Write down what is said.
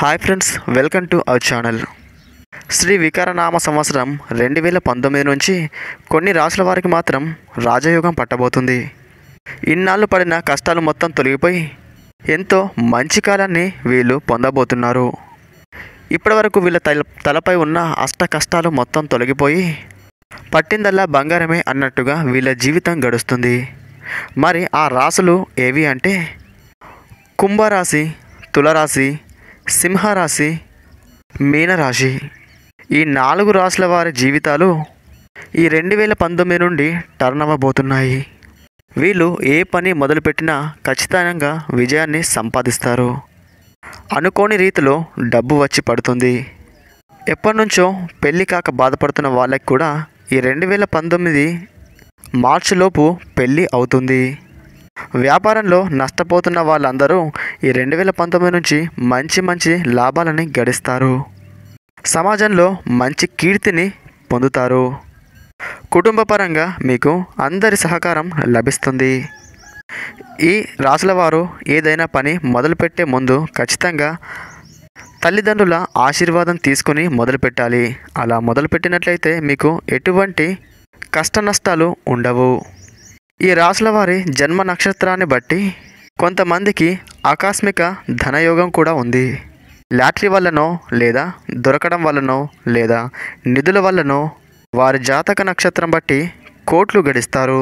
Hi friends welcome to our channel Shri వికారనామ సంవత్సరం రెండు వేల పంతొమ్మిది నుంచి కొన్ని రాసుల వారికి మాత్రం రాజయోగం పట్టబోతుంది. ఇన్నాళ్ళు పడిన కష్టాలు మొత్తం తొలగిపోయి ఎంతో మంచి కాలాన్ని వీళ్ళు పొందబోతున్నారు. ఇప్పటివరకు వీళ్ళ తల తలపై ఉన్న అష్ట కష్టాలు మొత్తం తొలగిపోయి పట్టిందల్లా బంగారమే అన్నట్టుగా వీళ్ళ జీవితం గడుస్తుంది. మరి ఆ రాసులు ఏవి అంటే కుంభరాశి తులరాశి సింహరాశి మీనరాశి. ఈ నాలుగు రాశుల వారి జీవితాలు ఈ రెండు వేల పంతొమ్మిది నుండి టర్న్ అవ్వబోతున్నాయి. వీళ్ళు ఏ పని మొదలుపెట్టినా ఖచ్చితంగా విజయాన్ని సంపాదిస్తారు. అనుకోని రీతిలో డబ్బు వచ్చి పడుతుంది. ఎప్పటి నుంచో కాక బాధపడుతున్న వాళ్ళకి కూడా ఈ రెండు వేల పంతొమ్మిది మార్చిలోపు పెళ్ళి అవుతుంది. వ్యాపారంలో నష్టపోతున్న వాళ్ళందరూ ఈ రెండు వేల పంతొమ్మిది నుంచి మంచి మంచి లాభాలని గడిస్తారు. సమాజంలో మంచి కీర్తిని పొందుతారు. కుటుంబపరంగా మీకు అందరి సహకారం లభిస్తుంది. ఈ రాసుల వారు ఏదైనా పని మొదలుపెట్టే ముందు ఖచ్చితంగా తల్లిదండ్రుల ఆశీర్వాదం తీసుకుని మొదలుపెట్టాలి. అలా మొదలుపెట్టినట్లయితే మీకు ఎటువంటి కష్ట నష్టాలు ఉండవు. ఈ రాసుల వారి జన్మ నక్షత్రాన్ని బట్టి కొంతమందికి ఆకస్మిక ధనయోగం కూడా ఉంది. లాటరీ వల్లనో లేదా దొరకడం వల్లనో లేదా నిధుల వల్లనో వారి జాతక నక్షత్రం బట్టి కోట్లు గడిస్తారు.